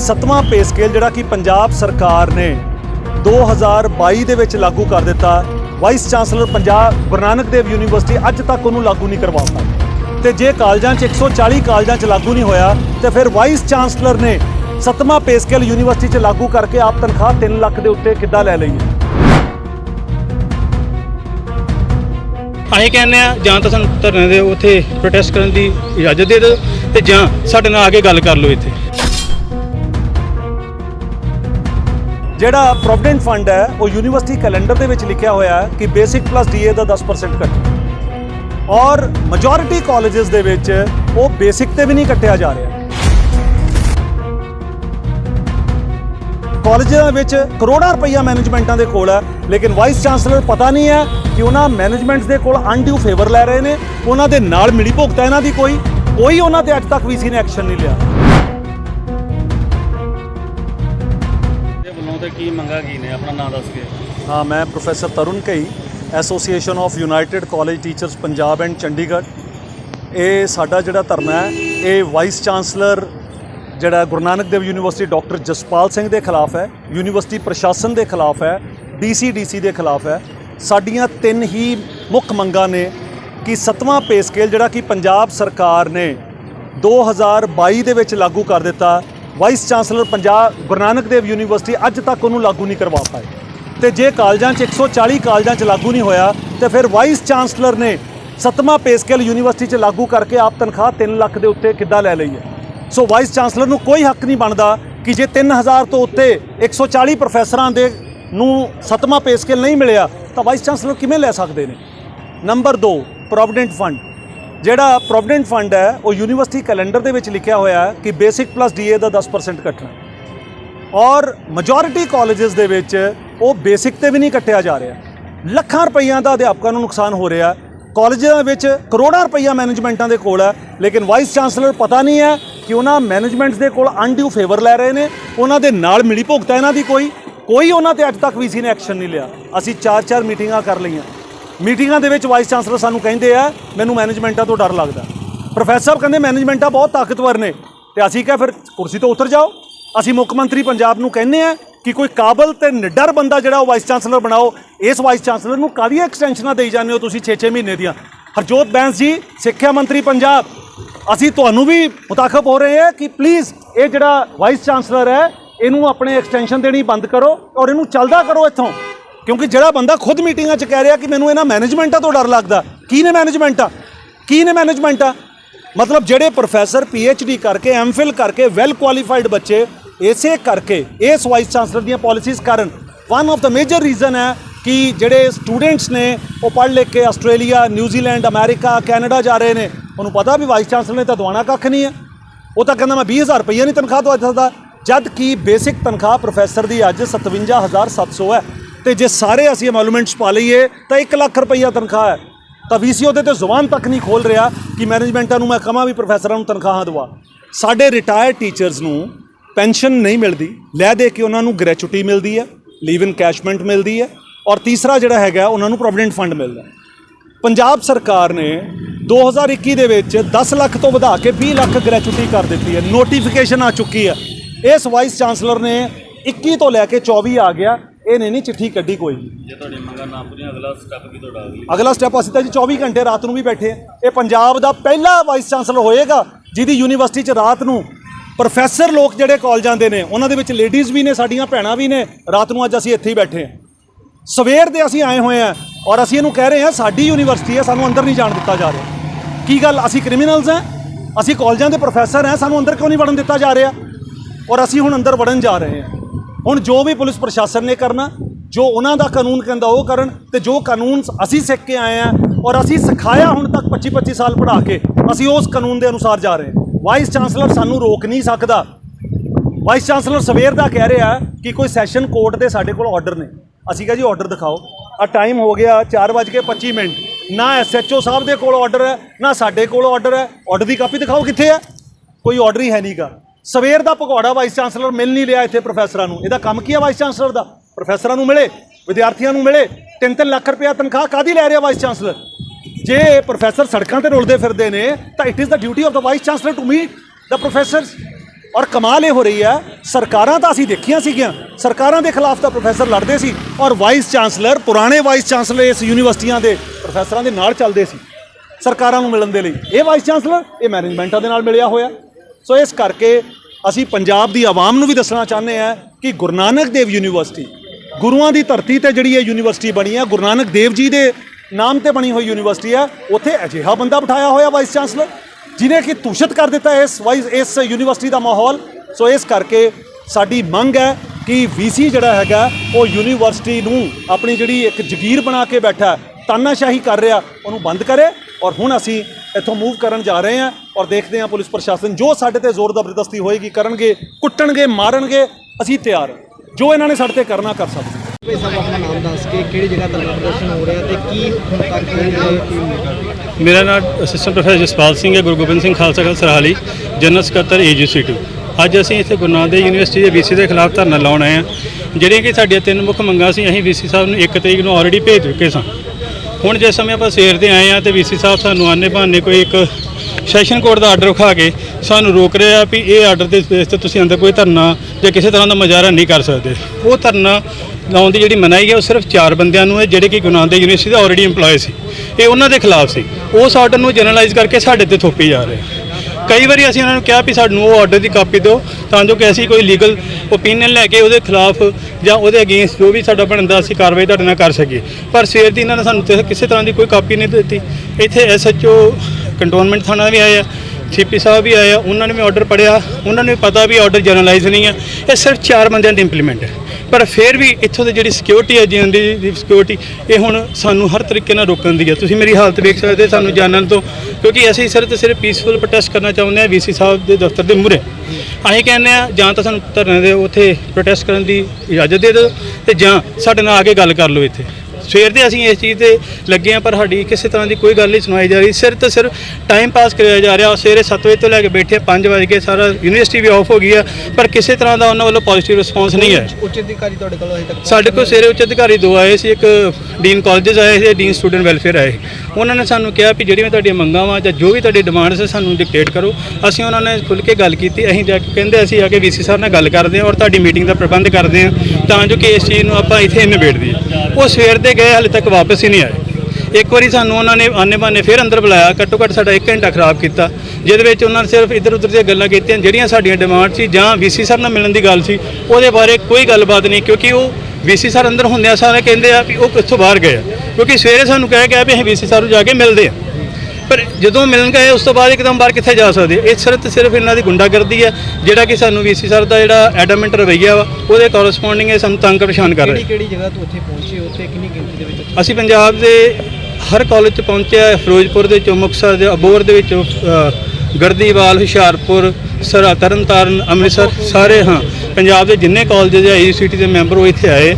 ਸੱਤਵਾਂ pay scale ਜਿਹੜਾ ਕਿ ਪੰਜਾਬ ਸਰਕਾਰ ਨੇ 2022 ਦੇ ਵਿੱਚ ਲਾਗੂ ਕਰ ਦਿੱਤਾ। Vice chancellor Punjab, Guru Nanak Dev university ਅੱਜ ਤੱਕ ਉਹਨੂੰ ਲਾਗੂ ਨਹੀਂ ਕਰਵਾ ਪਾਈ ਤੇ ਜੇ ਕਾਲਜਾਂ 'ਚ 140 ਕਾਲਜਾਂ 'ਚ ਲਾਗੂ ਨਹੀਂ ਹੋਇਆ, ਤੇ ਫਿਰ ਵਾਈਸ ਚਾਂਸਲਰ ਨੇ ਸੱਤਵਾਂ ਪੇ ਸਕੇਲ ਯੂਨੀਵਰਸਿਟੀ 'ਚ ਲਾਗੂ ਕਰਕੇ ਆਪ ਤਨਖਾਹ 3 ਲੱਖ ਦੇ ਉੱਤੇ ਕਿੱਦਾਂ ਲੈ ਲਈ ਹੈ? ਅਸੀਂ ਕਹਿੰਦੇ ਆ ਜਾਂ ਤਾਂ ਸਾਨੂੰ ਧਰਨੇ ਦੇ ਉੱਥੇ ਪ੍ਰੋਟੈਸਟ ਕਰਨ ਦੀ ਇਜਾਜ਼ਤ ਦੇ ਦਿਓ ਤੇ ਜਾਂ ਸਾਡੇ ਨਾਲ ਆ ਕੇ ਗੱਲ ਕਰ ਲਓ ਇੱਥੇ। ਜਿਹੜਾ ਪ੍ਰੋਵੀਡੈਂਟ ਫੰਡ ਹੈ, ਉਹ ਯੂਨੀਵਰਸਿਟੀ ਕੈਲੰਡਰ ਦੇ ਵਿੱਚ ਲਿਖਿਆ ਹੋਇਆ ਹੈ ਕਿ ਬੇਸਿਕ ਪਲੱਸ ਡੀਏ ਦਾ 10% ਕੱਟ ਔਰ ਮੈਜੋਰਿਟੀ ਕਾਲਜਸ ਦੇ ਵਿੱਚ ਉਹ ਬੇਸਿਕ ਤੇ ਵੀ ਨਹੀਂ ਕੱਟਿਆ ਜਾ ਰਿਹਾ। ਕਾਲਜਾਂ ਵਿੱਚ ਕਰੋੜਾਂ ਰੁਪਈਆ ਮੈਨੇਜਮੈਂਟਾਂ ਦੇ ਕੋਲ ਹੈ, ਲੇਕਿਨ ਵਾਈਸ ਚਾਂਸਲਰ ਪਤਾ ਨਹੀਂ ਹੈ ਕਿ ਉਹਨਾਂ ਮੈਨੇਜਮੈਂਟਸ ਦੇ ਕੋਲ ਅਨਡਿਊ ਫੇਵਰ ਲੈ ਰਹੇ ਨੇ, ਉਹਨਾਂ ਦੇ ਨਾਲ ਮਿਲੀ ਭੁਗਤਾ ਇਹਨਾਂ ਦੀ ਕੋਈ ਕੋਈ ਉਹਨਾਂ ਤੇ ਅੱਜ ਤੱਕ ਵੀਸੀ ਨੇ ਐਕਸ਼ਨ ਨਹੀਂ ਲਿਆ। ਤੇ ਕੀ ਮੰਗਾ ਕੀ ਨੇ? ਆਪਣਾ ਨਾਮ ਦੱਸ ਕੇ। ਹਾਂ, ਮੈਂ ਪ੍ਰੋਫੈਸਰ ਤਰੁਣ ਕਈ association of united college teachers Punjab and Chandigarh. ਇਹ ਸਾਡਾ ਜਿਹੜਾ ਧਰਨਾ ਹੈ, ਇਹ ਵਾਈਸ ਚਾਂਸਲਰ ਜਿਹੜਾ ਗੁਰੂ ਨਾਨਕ ਦੇਵ ਯੂਨੀਵਰਸਿਟੀ ਡਾਕਟਰ ਜਸਪਾਲ ਸਿੰਘ ਦੇ ਖਿਲਾਫ ਹੈ ਯੂਨੀਵਰਸਿਟੀ ਪ੍ਰਸ਼ਾਸਨ ਦੇ ਖਿਲਾਫ ਹੈ ਡੀਸੀਡੀਸੀ ਦੇ ਖਿਲਾਫ ਹੈ। ਸਾਡੀਆਂ ਤਿੰਨ ਹੀ ਮੁੱਖ ਮੰਗਾਂ ਨੇ ਕਿ ਸੱਤਵਾਂ ਪੇ ਸਕੇਲ ਜਿਹੜਾ ਕਿ ਪੰਜਾਬ ਸਰਕਾਰ ਨੇ 2022 ਦੇ ਵਿੱਚ ਲਾਗੂ ਕਰ ਦਿੱਤਾ vice chancellor Punjab Guru Nanak Dev university ਅੱਜ ਤੱਕ ਉਹਨੂੰ ਲਾਗੂ ਨਹੀਂ ਕਰਵਾ ਪਾਏ ਤੇ ਜੇ ਕਾਲਜਾਂ 'ਚ 140 ਕਾਲਜਾਂ 'ਚ ਲਾਗੂ ਨਹੀਂ ਹੋਇਆ, ਤੇ ਫਿਰ ਵਾਈਸ ਚਾਂਸਲਰ ਨੇ ਸੱਤਵਾਂ ਪੇਸਕੇਲ ਯੂਨੀਵਰਸਿਟੀ 'ਚ ਲਾਗੂ ਕਰਕੇ ਆਪ ਤਨਖਾਹ 3 ਲੱਖ ਦੇ ਉੱਤੇ ਕਿੱਦਾਂ ਲੈ ਲਈ ਹੈ? ਸੋ ਵਾਈਸ ਚਾਂਸਲਰ ਨੂੰ ਕੋਈ ਹੱਕ ਨਹੀਂ ਬਣਦਾ ਕਿ ਜੇ 3000 ਤੋਂ ਉੱਤੇ 140 ਪ੍ਰੋਫੈਸਰਾਂ ਦੇ ਨੂੰ ਸੱਤਵਾਂ ਪੇਸਕੇਲ ਨਹੀਂ ਮਿਲਿਆ, ਤਾਂ ਵਾਈਸ ਚਾਂਸਲਰ ਕਿਵੇਂ ਲੈ ਸਕਦੇ ਨੇ? ਨੰਬਰ 2 ਪ੍ਰੋਵੀਡੈਂਟ ਫੰਡ ਜਿਹੜਾ ਪ੍ਰੋਵੀਡੈਂਟ ਫੰਡ ਹੈ, ਉਹ ਯੂਨੀਵਰਸਿਟੀ ਕੈਲੰਡਰ ਦੇ ਵਿੱਚ ਲਿਖਿਆ ਹੋਇਆ ਹੈ ਕਿ ਬੇਸਿਕ ਪਲੱਸ ਡੀਏ ਦਾ 10% ਕੱਟਣਾ ਔਰ ਮੈਜੋਰਿਟੀ ਕਾਲਜਸ ਦੇ ਵਿੱਚ ਉਹ ਬੇਸਿਕ ਤੇ ਵੀ ਨਹੀਂ ਕੱਟਿਆ ਜਾ ਰਿਹਾ। ਲੱਖਾਂ ਰੁਪਈਆਂ ਦਾ ਅਧਿਆਪਕਾਂ ਨੂੰ ਨੁਕਸਾਨ ਹੋ ਰਿਹਾ ਕਾਲਜਾਂ ਵਿੱਚ ਕਰੋੜਾਂ ਰੁਪਈਆ ਮੈਨੇਜਮੈਂਟਾਂ ਦੇ ਕੋਲ ਹੈ, ਲੇਕਿਨ ਵਾਈਸ ਚਾਂਸਲਰ ਪਤਾ ਨਹੀਂ ਹੈ ਕਿ ਉਹਨਾਂ ਮੈਨੇਜਮੈਂਟਸ ਦੇ ਕੋਲ ਅਨਡਿਊ ਫੇਵਰ ਲੈ ਰਹੇ ਨੇ। ਉਹਨਾਂ ਦੇ ਨਾਲ ਮਿਲੀ ਭੁਗਤਾ ਇਹਨਾਂ ਦੀ ਕੋਈ ਕੋਈ ਉਹਨਾਂ ਤੇ ਅੱਜ ਤੱਕ ਵੀਸੀ ਨੇ ਐਕਸ਼ਨ ਨਹੀਂ ਲਿਆ। ਅਸੀਂ ਚਾਰ ਚਾਰ ਮੀਟਿੰਗਾਂ ਕਰ ਲਈਆਂ। ਮੀਟਿੰਗਾਂ ਦੇ ਵਿੱਚ ਵਾਈਸ ਚਾਂਸਲਰ ਸਾਨੂੰ ਕਹਿੰਦੇ ਆ, ਮੈਨੂੰ ਮੈਨੇਜਮੈਂਟਾਂ ਤੋਂ ਡਰ ਲੱਗਦਾ। ਪ੍ਰੋਫੈਸਰ ਸਾਹਿਬ ਕਹਿੰਦੇ, ਮੈਨੇਜਮੈਂਟਾਂ ਬਹੁਤ ਤਾਕਤਵਰ ਨੇ। ਤੇ ਅਸੀਂ ਕਿਹਾ, ਫਿਰ ਕੁਰਸੀ ਤੋਂ ਉਤਰ ਜਾਓ। ਅਸੀਂ ਮੁੱਖ ਮੰਤਰੀ ਪੰਜਾਬ ਨੂੰ ਕਹਿੰਦੇ ਆ ਕਿ ਕੋਈ ਕਾਬਲ ਤੇ ਨਿਡਰ ਬੰਦਾ ਜਿਹੜਾ ਉਹ ਵਾਈਸ ਚਾਂਸਲਰ ਬਣਾਓ, ਇਸ ਵਾਈਸ ਚਾਂਸਲਰ ਨੂੰ ਕਾਹਦੀਆਂ ਐਕਸਟੈਂਸ਼ਨਾਂ ਦੇਈ ਜਾਂਦੇ ਹੋ ਤੁਸੀਂ 6-6 ਮਹੀਨੇ ਦੀਆਂ? ਹਰਜੋਤ ਬੈਂਸ ਜੀ, ਸਿੱਖਿਆ ਮੰਤਰੀ ਪੰਜਾਬ, ਅਸੀਂ ਤੁਹਾਨੂੰ ਵੀ ਮੁਤਾਖਬ ਹੋ ਰਹੇ ਹਾਂ ਕਿ ਪਲੀਜ਼ ਇਹ ਜਿਹੜਾ ਵਾਈਸ ਚਾਂਸਲਰ ਹੈ, ਇਹਨੂੰ ਆਪਣੇ ਐਕਸਟੈਂਸ਼ਨ ਦੇਣੀ ਬੰਦ ਕਰੋ ਔਰ ਇਹਨੂੰ ਚੱਲਦਾ ਕਰੋ ਇੱਥੋਂ। ਕਿਉਂਕਿ ਜਿਹੜਾ ਬੰਦਾ ਖੁਦ ਮੀਟਿੰਗਾਂ 'ਚ ਕਹਿ ਰਿਹਾ ਕਿ ਮੈਨੂੰ ਇਹਨਾਂ ਮੈਨੇਜਮੈਂਟਾਂ ਤੋਂ ਡਰ ਲੱਗਦਾ। ਕੀ ਨੇ ਮੈਨੇਜਮੈਂਟਾਂ ਕੀ ਨੇ ਮੈਨੇਜਮੈਂਟਾਂ ਮਤਲਬ ਜਿਹੜੇ ਪ੍ਰੋਫੈਸਰ ਡੀ ਕਰਕੇ ਐਮਫਿਲ ਕਰਕੇ ਵੈਲ ਕੁਆਲੀਫਾਈਡ ਬੱਚੇ ਇਸੇ ਕਰਕੇ, ਇਸ ਵਾਈਸ ਚਾਂਸਲਰ ਦੀਆਂ ਪਾਲਿਸੀਜ਼ ਕਾਰਨ। One of the major reason ਹੈ ਕਿ ਜਿਹੜੇ ਸਟੂਡੈਂਟਸ ਨੇ, ਉਹ ਪੜ੍ਹ ਲਿਖ ਕੇ Australia New Zealand America Canada ਜਾ ਰਹੇ ਨੇ, ਉਹਨੂੰ ਪਤਾ ਵੀ ਵਾਈਸ ਚਾਂਸਲਰ ਨੇ ਤਾਂ ਦਵਾਣਾ ਕੱਖ ਨਹੀਂ ਹੈ। ਉਹ ਤਾਂ ਕਹਿੰਦਾ ਮੈਂ 20000 ਰੁਪਈਆ ਨਹੀਂ ਤਨਖਾਹ ਦਵਾ ਸਕਦਾ ਜਦ ਕਿ ਬੇਸਿਕ ਤਨਖਾਹ ਪ੍ਰੋਫੈਸਰ ਦੀ ਅੱਜ 57700 ਹੈ। ਤੇ ਜੇ ਸਾਰੇ ਅਸੀਂ ਐਮੋਲੂਮੈਂਟਸ ਪਾ ਲਈਏ, ਤਾਂ 1 ਲੱਖ ਰੁਪਈਆ ਤਨਖਾਹ ਹੈ। ਤਾਂ ਵੀਸੀ ਉਹਦੇ ਤੇ ਜ਼ੁਬਾਨ ਤੱਕ ਨਹੀਂ ਖੋਲ ਰਿਹਾ ਕਿ ਮੈਨੇਜਮੈਂਟਾਂ ਨੂੰ ਮੈਂ ਕਹਾਂ ਵੀ ਪ੍ਰੋਫੈਸਰਾਂ ਨੂੰ ਤਨਖਾਹਾਂ ਦਵਾ। ਸਾਡੇ ਰਿਟਾਇਰਡ ਟੀਚਰਸ ਨੂੰ ਪੈਨਸ਼ਨ ਨਹੀਂ ਮਿਲਦੀ। ਲੈ ਦੇ ਕੇ ਉਹਨਾਂ ਨੂੰ ਗ੍ਰੈਚੁਟੀ ਮਿਲਦੀ ਹੈ ਲੀਵ ਇਨ ਕੈਸ਼ਮੈਂਟ ਮਿਲਦੀ ਹੈ, ਔਰ ਤੀਸਰਾ ਜਿਹੜਾ ਹੈਗਾ, ਉਹਨਾਂ ਨੂੰ ਪ੍ਰੋਵੀਡੈਂਟ ਫੰਡ ਮਿਲਦਾ ਪੰਜਾਬ ਸਰਕਾਰ ਨੇ 2021 ਦੇ ਵਿੱਚ 10 ਲੱਖ ਤੋਂ ਵਧਾ ਕੇ 20 ਲੱਖ ਗ੍ਰੈਚੁਟੀ ਕਰ ਦਿੱਤੀ ਹੈ। ਨੋਟੀਫਿਕੇਸ਼ਨ ਆ ਚੁੱਕੀ ਹੈ। ਇਸ ਵਾਈਸ ਚਾਂਸਲਰ ਨੇ 21 ਤੋਂ ਲੈ ਕੇ 24 ਆ ਗਿਆ। ਇਹਨੇ ਨਹੀਂ ਚਿੱਠੀ ਕੱਢੀ ਕੋਈ। ਜੇ ਤੁਹਾਡੀ ਮੰਗਾਂ ਨਾ ਪੂਰੀਆਂ ਅਗਲਾ ਸਟੈਪ ਕੀ ਤੁਹਾਡਾ? ਅਗਲੀ ਅਗਲਾ ਸਟੈਪ ਅਸੀਂ ਤਾਂ ਜੀ 24 ਘੰਟੇ ਰਾਤ ਨੂੰ ਵੀ ਬੈਠੇ ਹਾਂ। ਇਹ ਪੰਜਾਬ ਦਾ ਪਹਿਲਾ ਵਾਈਸ ਚਾਂਸਲਰ ਹੋਏਗਾ ਜਿਹਦੀ ਯੂਨੀਵਰਸਿਟੀ 'ਚ ਰਾਤ ਨੂੰ ਪ੍ਰੋਫੈਸਰ ਲੋਕ ਜਿਹੜੇ ਕਾਲਜਾਂ ਦੇ ਨੇ ਉਹਨਾਂ ਦੇ ਵਿੱਚ ਲੇਡੀਜ਼ ਵੀ ਨੇ ਸਾਡੀਆਂ ਭੈਣਾਂ ਵੀ ਨੇ ਰਾਤ ਨੂੰ ਅੱਜ ਅਸੀਂ ਇੱਥੇ ਹੀ ਬੈਠੇ ਹਾਂ। ਸਵੇਰ ਦੇ ਅਸੀਂ ਆਏ ਹੋਏ ਹਾਂ ਔਰ ਅਸੀਂ ਇਹਨੂੰ ਕਹਿ ਰਹੇ ਹਾਂ ਸਾਡੀ ਯੂਨੀਵਰਸਿਟੀ ਹੈ ਸਾਨੂੰ ਅੰਦਰ ਨਹੀਂ ਜਾਣ ਦਿੱਤਾ ਜਾ ਰਿਹਾ। ਕੀ ਗੱਲ ਅਸੀਂ ਕ੍ਰਿਮੀਨਲਸ ਹਾਂ? ਅਸੀਂ ਕਾਲਜਾਂ ਦੇ ਪ੍ਰੋਫੈਸਰ ਹਾਂ ਸਾਨੂੰ ਅੰਦਰ ਕਿਉਂ ਨਹੀਂ ਵੜਨ ਦਿੱਤਾ ਜਾ ਰਿਹਾ? ਔਰ ਅਸੀਂ ਹੁਣ ਅੰਦਰ ਵੜਨ ਜਾ ਰਹੇ ਹਾਂ। ਹੁਣ ਜੋ ਵੀ ਪੁਲਿਸ ਪ੍ਰਸ਼ਾਸਨ ਨੇ ਕਰਨਾ, ਜੋ ਉਹਨਾਂ ਦਾ ਕਾਨੂੰਨ ਕਹਿੰਦਾ ਉਹ ਕਰਨ ਤੇ ਜੋ ਕਾਨੂੰਨ ਅਸੀਂ ਸਿੱਖ ਕੇ ਆਏ ਆ ਔਰ ਅਸੀਂ ਸਿਖਾਇਆ ਹੁਣ ਤੱਕ 25 25 ਸਾਲ ਪੜ੍ਹਾ ਕੇ, ਅਸੀਂ ਉਸ ਕਾਨੂੰਨ ਦੇ ਅਨੁਸਾਰ ਜਾ ਰਹੇ ਹਾਂ। ਵਾਈਸ ਚਾਂਸਲਰ ਸਾਨੂੰ ਰੋਕ ਨਹੀਂ ਸਕਦਾ। ਵਾਈਸ ਚਾਂਸਲਰ ਸਵੇਰ ਦਾ ਕਹਿ ਰਿਹਾ ਕਿ ਕੋਈ ਸੈਸ਼ਨ ਕੋਰਟ ਦੇ ਸਾਡੇ ਕੋਲ ਆਰਡਰ ਨੇ। ਅਸੀਂ ਕਿਹਾ ਜੀ ਆਰਡਰ ਦਿਖਾਓ। ਆ ਟਾਈਮ ਹੋ ਗਿਆ 4:25 ਮਿੰਟ। ਨਾ ਐਸਐਚਓ ਸਾਹਿਬ ਦੇ ਕੋਲ ਆਰਡਰ ਹੈ, ਨਾ ਸਾਡੇ ਕੋਲ ਆਰਡਰ ਹੈ। ਆਰਡਰ ਦੀ ਕਾਪੀ ਦਿਖਾਓ ਕਿੱਥੇ ਹੈ? ਕੋਈ ਆਰਡਰ ਹੀ ਹੈ ਨਹੀਂਗਾ ਸਵੇਰ ਦਾ ਭਗੌੜਾ ਵਾਈਸ ਚਾਂਸਲਰ ਮਿਲ ਨਹੀਂ ਰਿਹਾ ਇੱਥੇ ਪ੍ਰੋਫੈਸਰਾਂ ਨੂੰ। ਇਹਦਾ ਕੰਮ ਕੀ ਹੈ ਵਾਈਸ ਚਾਂਸਲਰ ਦਾ? ਪ੍ਰੋਫੈਸਰਾਂ ਨੂੰ ਮਿਲੇ, ਵਿਦਿਆਰਥੀਆਂ ਨੂੰ ਮਿਲੇ 3-3 ਲੱਖ ਰੁਪਇਆ ਤਨਖਾਹ ਕਾਦੀ ਲੈ ਰਿਹਾ ਵਾਈਸ ਚਾਂਸਲਰ? ਜੇ ਪ੍ਰੋਫੈਸਰ ਸੜਕਾਂ ਤੇ ਰੁਲਦੇ ਫਿਰਦੇ ਨੇ, ਤਾਂ it is the duty of the vice chancellor to meet the professor ਔਰ ਕਮਾਲ ਇਹ ਹੋ ਰਹੀ ਹੈ, ਸਰਕਾਰਾਂ ਤਾਂ ਅਸੀਂ ਦੇਖੀਆਂ ਸੀਗੀਆਂ, ਸਰਕਾਰਾਂ ਦੇ ਖਿਲਾਫ ਤਾਂ ਪ੍ਰੋਫੈਸਰ ਲੜਦੇ ਸੀ, ਔਰ ਵਾਈਸ ਚਾਂਸਲਰ ਪੁਰਾਣੇ ਵਾਈਸ ਚਾਂਸਲਰ ਇਸ ਯੂਨੀਵਰਸਿਟੀਆਂ ਦੇ ਪ੍ਰੋਫੈਸਰਾਂ ਦੇ ਨਾਲ ਚੱਲਦੇ ਸੀ, ਸਰਕਾਰਾਂ ਨੂੰ ਮਿਲਣ ਦੇ ਲਈ। ਇਹ ਵਾਈਸ ਚਾਂਸਲਰ ਇਹ ਮੈਨੇਜਮੈਂਟਾਂ ਦੇ ਨਾਲ ਮਿਲਿਆ ਹੋਇਆ। ਸੋ ਇਸ ਕਰਕੇ ਅਸੀਂ ਪੰਜਾਬ ਦੀ ਆਵਾਮ ਨੂੰ ਵੀ ਦੱਸਣਾ ਚਾਹੁੰਦੇ ਹਾਂ ਕਿ ਗੁਰੂ ਨਾਨਕ ਦੇਵ ਯੂਨੀਵਰਸਿਟੀ, ਗੁਰੂਆਂ ਦੀ ਧਰਤੀ ਤੇ ਜਿਹੜੀ ਇਹ ਯੂਨੀਵਰਸਿਟੀ ਬਣੀ ਹੈ, ਗੁਰੂ ਨਾਨਕ ਦੇਵ ਜੀ ਦੇ ਨਾਮ ਤੇ ਬਣੀ ਹੋਈ ਯੂਨੀਵਰਸਿਟੀ ਹੈ, ਉੱਥੇ ਅਜਿਹਾ ਬੰਦਾ ਬਿਠਾਇਆ ਹੋਇਆ ਵਾਈਸ ਚਾਂਸਲਰ ਜਿਨੇ ਕਿ ਦੂਸ਼ਿਤ ਕਰ ਦਿੱਤਾ ਇਸ ਵਾਈਸ ਇਸ ਯੂਨੀਵਰਸਿਟੀ ਦਾ ਮਾਹੌਲ। ਸੋ ਇਸ ਕਰਕੇ ਸਾਡੀ ਮੰਗ ਹੈ ਕਿ ਵੀਸੀ ਜਿਹੜਾ ਹੈਗਾ, ਉਹ ਯੂਨੀਵਰਸਿਟੀ ਨੂੰ ਆਪਣੀ ਜਿਹੜੀ ਇੱਕ ਜ਼ਗੀਰ ਬਣਾ ਕੇ ਬੈਠਾ ਤਾਨਾਸ਼ਾਹੀ ਕਰ ਰਿਹਾ ਉਹਨੂੰ ਬੰਦ ਕਰੇ ਔਰ ਹੁਣ ਅਸੀਂ ਇੱਥੋਂ ਮੂਵ ਕਰਨ ਜਾ ਰਹੇ ਹਾਂ ਔਰ ਦੇਖਦੇ ਹਾਂ ਪੁਲਿਸ ਪ੍ਰਸ਼ਾਸਨ ਜੋ ਸਾਡੇ ਤੇ ਜ਼ੋਰ ਜ਼ਬਰਦਸਤੀ ਹੋਏਗੀ ਕਰਨਗੇ ਕੁੱਟਣਗੇ ਮਾਰਨਗੇ ਅਸੀਂ ਤਿਆਰ ਜੋ ਇਹਨਾਂ ਨੇ ਸਾਡੇ ਤੇ ਕਰਨਾ ਕਰ ਸਕਦੇ ਭਾਈ ਸਾਹਿਬ ਆਪਣਾ ਨਾਮ ਦੱਸ ਕੇ ਕਿਹੜੀ ਜਗ੍ਹਾ ਧਰਨਾ ਪ੍ਰਦਰਸ਼ਨ ਹੋ ਰਿਹਾ ਤੇ ਕੀ ਹੁਣ ਤੱਕ ਮੇਰਾ ਨਾਮ ਅਸਿਸਟੈਂਟ ਪ੍ਰੋਫੈਸਰ ਜਸਪਾਲ ਸਿੰਘ ਹੈ ਗੁਰੂ ਗੋਬਿੰਦ ਸਿੰਘ ਖਾਲਸਾ ਕਾਲਜ ਸਰਹਾਲੀ ਜਨਰਲ ਸਕੱਤਰ ਏਜੀਸੀ2 ਅੱਜ ਅਸੀਂ ਇੱਥੇ ਗੁਰੂ ਨਾਨਕ ਦੇਵ ਯੂਨੀਵਰਸਿਟੀ ਦੇ ਵੀਸੀ ਦੇ ਖਿਲਾਫ ਧਰਨਾ ਲਾਉਣ ਆਏ ਹਾਂ। ਜਿਹੜੀਆਂ ਕਿ ਸਾਡੀਆਂ ਤਿੰਨ ਮੁੱਖ ਮੰਗਾਂ ਸੀ ਅਸੀਂ ਵੀਸੀ ਸਾਹਿਬ ਨੂੰ 1 ਤਰੀਕ ਨੂੰ ਆਲਰੇਡੀ ਭੇਜ ਚੁੱਕੇ ਸਾਂ। ਹੁਣ ਜਿਸ ਸਮੇਂ ਆਪਾਂ ਸਵੇਰ ਦੇ ਆਏ ਆ ਤੇ ਵੀਸੀ ਸਾਹਿਬ ਸਾਨੂੰ ਆਨੇ ਬਹਾਨੇ ਕੋਈ ਇੱਕ ਸੈਸ਼ਨ ਕੋਰਟ ਦਾ ਆਰਡਰ ਵਿਖਾ ਕੇ ਸਾਨੂੰ ਰੋਕ ਰਿਹਾ ਵੀ ਇਹ ਆਰਡਰ ਦੇ ਬੇਸ ਤੇ ਤੁਸੀਂ ਅੰਦਰ ਕੋਈ ਧਰਨਾ ਜਾਂ ਕਿਸੇ ਤਰ੍ਹਾਂ ਦਾ ਮੁਜ਼ਾਹਰਾ ਨਹੀਂ ਕਰ ਸਕਦੇ। ਉਹ ਧਰਨਾ ਲਾਉਣ ਦੀ ਜਿਹੜੀ ਮਨਾਹੀ ਹੈ ਉਹ ਸਿਰਫ ਚਾਰ ਬੰਦਿਆਂ ਨੂੰ ਹੈ, ਜਿਹੜੇ ਕਿ ਗੁਰੂ ਨਾਨਕ ਯੂਨੀਵਰਸਿਟੀ ਦੇ ਆਲਰੇਡੀ EMPLOYE ਸੀ। ਇਹ ਉਹਨਾਂ ਦੇ ਖਿਲਾਫ ਸੀ। ਉਸ ਆਰਡਰ ਨੂੰ ਜਨਰਲਾਈਜ਼ ਕਰਕੇ ਸਾਡੇ ਤੇ ਥੋਪੀ ਜਾ ਰਹੇ ਕਈ ਵਾਰੀ ਅਸੀਂ ਉਹਨਾਂ ਨੂੰ ਕਿਹਾ ਵੀ ਸਾਨੂੰ ਉਹ ਆਰਡਰ ਦੀ ਕਾਪੀ ਦਿਓ, ਤਾਂ ਜੋ ਕਿ ਅਸੀਂ ਕੋਈ ਲੀਗਲ ਓਪੀਨੀਅਨ ਲੈ ਕੇ ਉਹਦੇ ਖਿਲਾਫ ਜਾਂ ਉਹਦੇ ਅਗੇਂਸਟ ਜੋ ਵੀ ਸਾਡਾ ਬਣਦਾ, ਅਸੀਂ ਕਾਰਵਾਈ ਤੁਹਾਡੇ ਨਾਲ ਕਰ ਸਕੀਏ। ਪਰ ਸਵੇਰ ਦੀ ਇਹਨਾਂ ਨੇ ਸਾਨੂੰ ਕਿਸੇ ਤਰ੍ਹਾਂ ਦੀ ਕੋਈ ਕਾਪੀ ਨਹੀਂ ਦਿੱਤੀ। ਇੱਥੇ ਐਸਐਚਓ ਕੰਟੋਨਮੈਂਟ ਥਾਣਾ ਵੀ ਆਏ ਆ। ਸੀਪੀ ਸਾਹਿਬ ਵੀ ਆਇਆ ਉਹਨਾਂ ਨੇ ਵੀ ਆਰਡਰ ਪੜਿਆ ਉਹਨਾਂ ਨੂੰ ਵੀ ਪਤਾ ਵੀ ਆਰਡਰ ਜਨਰਲਾਈਜ਼ ਨਹੀਂ ਹੈ ਇਹ ਸਿਰਫ ਚਾਰ ਬੰਦਿਆਂ ਦੀ ਇੰਪਲੀਮੈਂਟ ਹੈ। ਪਰ ਫਿਰ ਵੀ ਇੱਥੋਂ ਦੀ ਜਿਹੜੀ ਸਿਕਿਉਰਿਟੀ ਹੈ ਜੀਐਨ ਦੀ ਸਿਕਿਉਰਿਟੀ ਇਹ ਹੁਣ ਸਾਨੂੰ ਹਰ ਤਰੀਕੇ ਨਾਲ ਰੋਕਣ ਦੀ ਹੈ। ਤੁਸੀਂ ਮੇਰੀ ਹਾਲਤ ਵੇਖ ਸਕਦੇ ਸਾਨੂੰ ਜਾਣਨ ਤੋਂ, ਕਿਉਂਕਿ ਅਸੀਂ ਸਿਰਫ ਤੇ ਸਿਰਫ ਪੀਸਫੁਲ ਪ੍ਰੋਟੈਸਟ ਕਰਨਾ ਚਾਹੁੰਦੇ ਹਾਂ ਵੀਸੀ ਸਾਹਿਬ ਦੇ ਦਫ਼ਤਰ ਦੇ ਮੂਹਰੇ। ਅਸੀਂ ਕਹਿੰਦੇ ਆ ਜਾਂ ਤਾਂ ਸਾਨੂੰ ਧਰਨੇ ਦੇ ਉੱਥੇ ਪ੍ਰੋਟੈਸਟ ਕਰਨ ਦੀ ਇਜਾਜ਼ਤ ਦੇ ਦਿਓ, ਤੇ ਜਾਂ ਸਾਡੇ ਨਾਲ ਆ ਕੇ ਗੱਲ ਕਰ ਲਓ ਇੱਥੇ। ਸਵੇਰ ਦੇ ਅਸੀਂ ਇਸ ਚੀਜ਼ ਤੇ ਲੱਗੇ ਆ ਪਰ ਸਾਡੀ ਕਿਸੇ ਤਰ੍ਹਾਂ ਦੀ ਕੋਈ ਗੱਲ ਨਹੀਂ ਸੁਣਾਈ ਜਾ ਰਹੀ। ਸਿਰ ਤੇ ਸਿਰ ਟਾਈਮ ਪਾਸ ਕਰਿਆ ਜਾ ਰਿਹਾ। ਸਵੇਰੇ 7 ਵਜੇ ਤੋਂ ਲੈ ਕੇ ਬੈਠੇ 5 ਵਜੇ ਕੇ ਸਾਰਾ ਯੂਨੀਵਰਸਿਟੀ ਵੀ ਆਫ ਹੋ ਗਈ ਆ ਪਰ ਕਿਸੇ ਤਰ੍ਹਾਂ ਦਾ ਉਹਨਾਂ ਵੱਲੋਂ ਪੋਜ਼ਿਟਿਵ ਰਿਸਪੌਂਸ ਨਹੀਂ ਹੈ। ਉੱਚ ਅਧਿਕਾਰੀ ਤੁਹਾਡੇ ਕੋਲ ਅਜੇ ਤੱਕ ਸਾਡੇ ਕੋਲ ਸਵੇਰੇ ਉੱਚ ਅਧਿਕਾਰੀ ਦੋ ਆਏ ਸੀ ਇੱਕ ਡੀਨ ਕਾਲਜਸ ਆਏ ਸੀ ਡੀਨ ਸਟੂਡੈਂਟ ਵੈਲਫੇਅਰ ਆਏ। ਉਹਨਾਂ ਨੇ ਸਾਨੂੰ ਕਿਹਾ ਵੀ ਜਿਹੜੀਆਂ ਤੁਹਾਡੀਆਂ ਮੰਗਾਂ ਵਾ ਜਾਂ ਜੋ ਵੀ ਤੁਹਾਡੀ ਡਿਮਾਂਡਸ ਹੈ ਸਾਨੂੰ ਡਿਕਟੇਟ ਕਰੋ। ਅਸੀਂ ਉਹਨਾਂ ਨੇ ਖੁੱਲ੍ਹ ਕੇ ਗੱਲ ਕੀਤੀ ਅਸੀਂ ਜਾ ਕੇ ਕਹਿੰਦੇ ਅਸੀਂ ਆ ਕੇ ਵੀਸੀ ਸਾਹਿਬ ਨਾਲ ਗੱਲ ਕਰਦੇ ਹਾਂ ਔਰ ਤੁਹਾਡੀ ਮੀਟਿੰਗ ਦਾ ਪ੍ਰਬੰਧ ਕਰਦੇ ਹਾਂ ਤਾਂ ਜੋ ਕਿ ਇਸ ਚੀਜ਼ ਨੂੰ ਆਪਾਂ ਇੱਥੇ ਨਿਬੇੜ ਦਈਏ। ਉਹ ਸਵੇਰ ਦੇ ਗਏ, ਹਾਲੇ ਤੱਕ ਵਾਪਸ ਹੀ ਨਹੀਂ ਆਏ। ਇੱਕ ਵਾਰੀ ਸਾਨੂੰ ਉਹਨਾਂ ਨੇ ਆਨੇ ਬਾਨੇ ਫਿਰ ਅੰਦਰ ਬੁਲਾਇਆ, ਘੱਟੋ ਘੱਟ ਸਾਡਾ 1 ਘੰਟਾ ਖਰਾਬ ਕੀਤਾ। ਜਿਹਦੇ ਵਿੱਚ ਉਹਨਾਂ ਨੇ ਸਿਰਫ ਇੱਧਰ ਉੱਧਰ ਦੀਆਂ ਗੱਲਾਂ ਕੀਤੀਆਂ, ਜਿਹੜੀਆਂ ਸਾਡੀਆਂ ਡਿਮਾਂਡ ਸੀ ਜਾਂ ਵੀਸੀ ਸਰ ਨਾਲ ਮਿਲਣ ਦੀ ਗੱਲ ਸੀ, ਉਹਦੇ ਬਾਰੇ ਕੋਈ ਗੱਲਬਾਤ ਨਹੀਂ, ਕਿਉਂਕਿ ਉਹ ਵੀਸੀ ਸਰ ਅੰਦਰ ਹੁੰਦਿਆਂ ਸਾਰੇ ਕਹਿੰਦੇ ਆ ਵੀ ਉਹ ਕਿੱਥੋਂ ਬਾਹਰ ਗਏ ਆ। ਕਿਉਂਕਿ ਸਵੇਰੇ ਸਾਨੂੰ ਕਹਿ ਗਿਆ ਵੀ ਅਸੀਂ ਵੀਸੀ ਸਰ ਨੂੰ ਜਾ ਕੇ ਮਿਲਦੇ ਆ। ਪਰ ਜਦੋਂ ਮਿਲਣ ਗਏ ਉਸ ਤੋਂ ਬਾਅਦ ਇੱਕਦਮ ਬਾਹਰ ਕਿੱਥੇ ਜਾ ਸਕਦੇ? ਇਹ ਸਿਰਫ ਤੇ ਸਿਰਫ ਇਹਨਾਂ ਦੀ ਗੁੰਡਾਗਰਦੀ ਹੈ ਜਿਹੜਾ ਕਿ ਸਾਨੂੰ ਵੀਸੀ ਸਰ ਦਾ ਜਿਹੜਾ ਐਡਮਿੰਟ ਰਵਈਆ ਵਾ ਉਹਦੇ ਕੋਰਸਪੋਂਡਿੰਗ ਇਹ ਸਾਨੂੰ ਤੰਗ ਪਰੇਸ਼ਾਨ ਕਰ ਰਿਹਾ। ਕਿਹੜੀ ਕਿਹੜੀ ਜਗ੍ਹਾ ਤੋਂ ਉੱਥੇ ਪਹੁੰਚੇ ਉੱਥੇ ਕਿੰਨੀ ਗਿਣਤੀ ਦੇ ਵਿੱਚ ਅਸੀਂ ਪੰਜਾਬ ਦੇ ਹਰ ਕਾਲਜ 'ਚ ਪਹੁੰਚਿਆ। ਫਿਰੋਜ਼ਪੁਰ ਦੇ ਵਿੱਚੋਂ ਮੁਕਤਸਰ ਦੇ ਅਬੋਹਰ ਦੇ ਵਿੱਚੋਂ ਗਰਦੀਵਾਲ ਹੁਸ਼ਿਆਰਪੁਰ ਸਰਾ ਤਰਨਤਾਰਨ ਅੰਮ੍ਰਿਤਸਰ ਸਾਰੇ ਹਾਂ ਪੰਜਾਬ ਦੇ ਜਿੰਨੇ ਕਾਲਜ ਜਾਂ ਯੂਨੀਵਰਸਿਟੀ ਦੇ ਮੈਂਬਰ ਉਹ ਇੱਥੇ ਆਏ।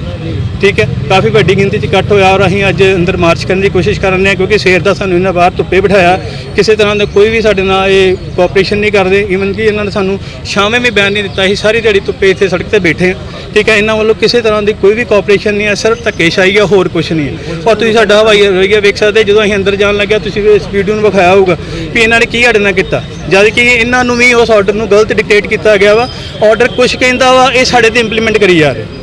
ਠੀਕ ਹੈ? ਕਾਫੀ ਵੱਡੀ ਗਿਣਤੀ 'ਚ ਇਕੱਠ ਹੋਇਆ ਔਰ ਅਸੀਂ ਅੱਜ ਅੰਦਰ ਮਾਰਚ ਕਰਨ ਦੀ ਕੋਸ਼ਿਸ਼ ਕਰ ਰਹੇ ਹਾਂ ਕਿਉਂਕਿ ਸਵੇਰ ਦਾ ਸਾਨੂੰ ਇਹਨਾਂ ਬਾਹਰ ਧੁੱਪੇ ਬਿਠਾਇਆ। ਕਿਸੇ ਤਰ੍ਹਾਂ ਦਾ ਕੋਈ ਵੀ ਸਾਡੇ ਨਾਲ ਇਹ ਕੋਆਪਰੇਸ਼ਨ ਨਹੀਂ ਕਰਦੇ। ਈਵਨ ਕਿ ਇਹਨਾਂ ਨੇ ਸਾਨੂੰ ਸ਼ਾਮੇ ਵੀ ਬਿਆਨ ਨਹੀਂ ਦਿੱਤਾ। ਸੀ ਸਾਰੀ ਦਿਹਾੜੀ ਧੁੱਪੇ ਇੱਥੇ ਸੜਕ ਤੇ ਬੈਠੇ ਹਾਂ। ਠੀਕ ਹੈ? ਇਹਨਾਂ ਵੱਲੋਂ ਕਿਸੇ ਤਰ੍ਹਾਂ ਦੀ ਕੋਈ ਵੀ ਕੋਆਪਰੇਸ਼ਨ ਨਹੀਂ ਹੈ। ਸਿਰਫ ਧੱਕੇਸ਼ਾਹੀ ਹੈ, ਹੋਰ ਕੁਝ ਨਹੀਂ ਹੈ। ਔਰ ਤੁਸੀਂ ਸਾਡਾ ਹਵਾਈ ਰਵਈਆ ਵੇਖ ਸਕਦੇ ਜਦੋਂ ਅਸੀਂ ਅੰਦਰ ਜਾਣ ਲੱਗਿਆ, ਤੁਸੀਂ ਇਸ ਵੀਡੀਓ ਨੂੰ ਵਿਖਾਇਆ ਹੋਊਗਾ ਵੀ ਇਹਨਾਂ ਨੇ ਕੀ ਸਾਡੇ ਨਾਲ ਕੀਤਾ। ਜਦ ਕਿ ਇਹਨਾਂ ਨੂੰ ਵੀ ਉਸ ਆਰਡਰ ਨੂੰ ਗਲਤ ਡਿਕਟੇਟ ਕੀਤਾ ਗਿਆ ਵਾ। ਆਰਡਰ ਕੁਝ ਕਹਿੰਦਾ ਵਾ, ਇਹ ਸਾਡੇ ਤੇ ਇੰਪਲੀਮੈਂਟ ਕਰੀ ਜਾ ਰਹੇ।